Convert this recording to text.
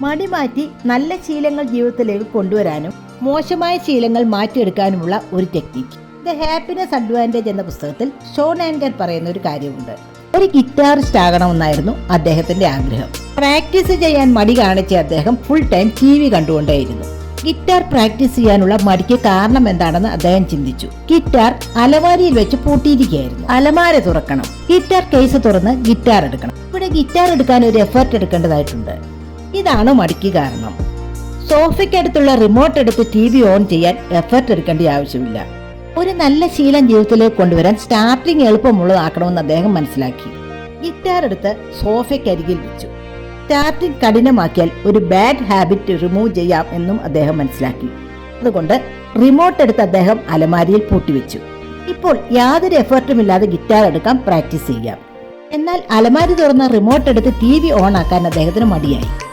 മടി മാറ്റി നല്ല ശീലങ്ങൾ ജീവിതത്തിലേക്ക് കൊണ്ടുവരാനും മോശമായ ശീലങ്ങൾ മാറ്റിയെടുക്കാനുമുള്ള ഒരു ടെക്നിക്ക് ദ ഹാപ്പിനെസ് അഡ്വാന്റേജ് എന്ന പുസ്തകത്തിൽ ഷോൺ ആൻഡർ പറയുന്ന ഒരു കാര്യമുണ്ട്. ഒരു ഗിറ്റാറിസ്റ്റ് ആകണമെന്നായിരുന്നു അദ്ദേഹത്തിന്റെ ആഗ്രഹം. പ്രാക്ടീസ് ചെയ്യാൻ മടി കാണിച്ച അദ്ദേഹം ഫുൾ ടൈം ടി വി കണ്ടുകൊണ്ടേയിരുന്നു. ഗിറ്റാർ പ്രാക്ടീസ് ചെയ്യാനുള്ള മടിക്ക് കാരണം എന്താണെന്ന് അദ്ദേഹം ചിന്തിച്ചു. ഗിറ്റാർ അലമാരിയിൽ വെച്ച് പൂട്ടിയിരിക്കുകയായിരുന്നു. അലമാര തുറക്കണം. ഗിറ്റാർ കേസ് തുറന്ന് ഗിറ്റാർ എടുക്കണം. ഇവിടെ ഗിറ്റാർ എടുക്കാൻ ഒരു എഫേർട്ട് എടുക്കേണ്ടതായിട്ടുണ്ട്. ഇതാണ് മടിക്ക് കാരണം. സോഫയ്ക്കടുത്തുള്ള റിമോട്ട് എടുത്ത് ടി വി ഓൺ ചെയ്യാൻ എഫർട്ട് എടുക്കേണ്ട ആവശ്യമില്ല. ഒരു നല്ല ശീലം ജീവിതത്തിലേക്ക് കൊണ്ടുവരാൻ സ്റ്റാർട്ടിങ് എളുപ്പമുള്ളതാക്കണമെന്ന് അദ്ദേഹം മനസ്സിലാക്കി. ഗിറ്റാർ എടുത്ത് സോഫയ്ക്കരികിൽ വെച്ചു. സ്റ്റാർട്ടിങ് കഠിനമാക്കിയാൽ ഒരു ബാഡ് ഹാബിറ്റ് റിമൂവ് ചെയ്യാം എന്നും അദ്ദേഹം മനസ്സിലാക്കി. അതുകൊണ്ട് റിമോട്ട് എടുത്ത് അദ്ദേഹം അലമാരിയിൽ പൂട്ടിവെച്ചു. ഇപ്പോൾ യാതൊരു എഫേർട്ടും ഇല്ലാതെ ഗിറ്റാർ എടുക്കാൻ പ്രാക്ടീസ് ചെയ്യാം. എന്നാൽ അലമാരി തുറന്ന റിമോട്ട് എടുത്ത് ടി വി ഓൺ ആക്കാൻ അദ്ദേഹത്തിന് മടിയായി.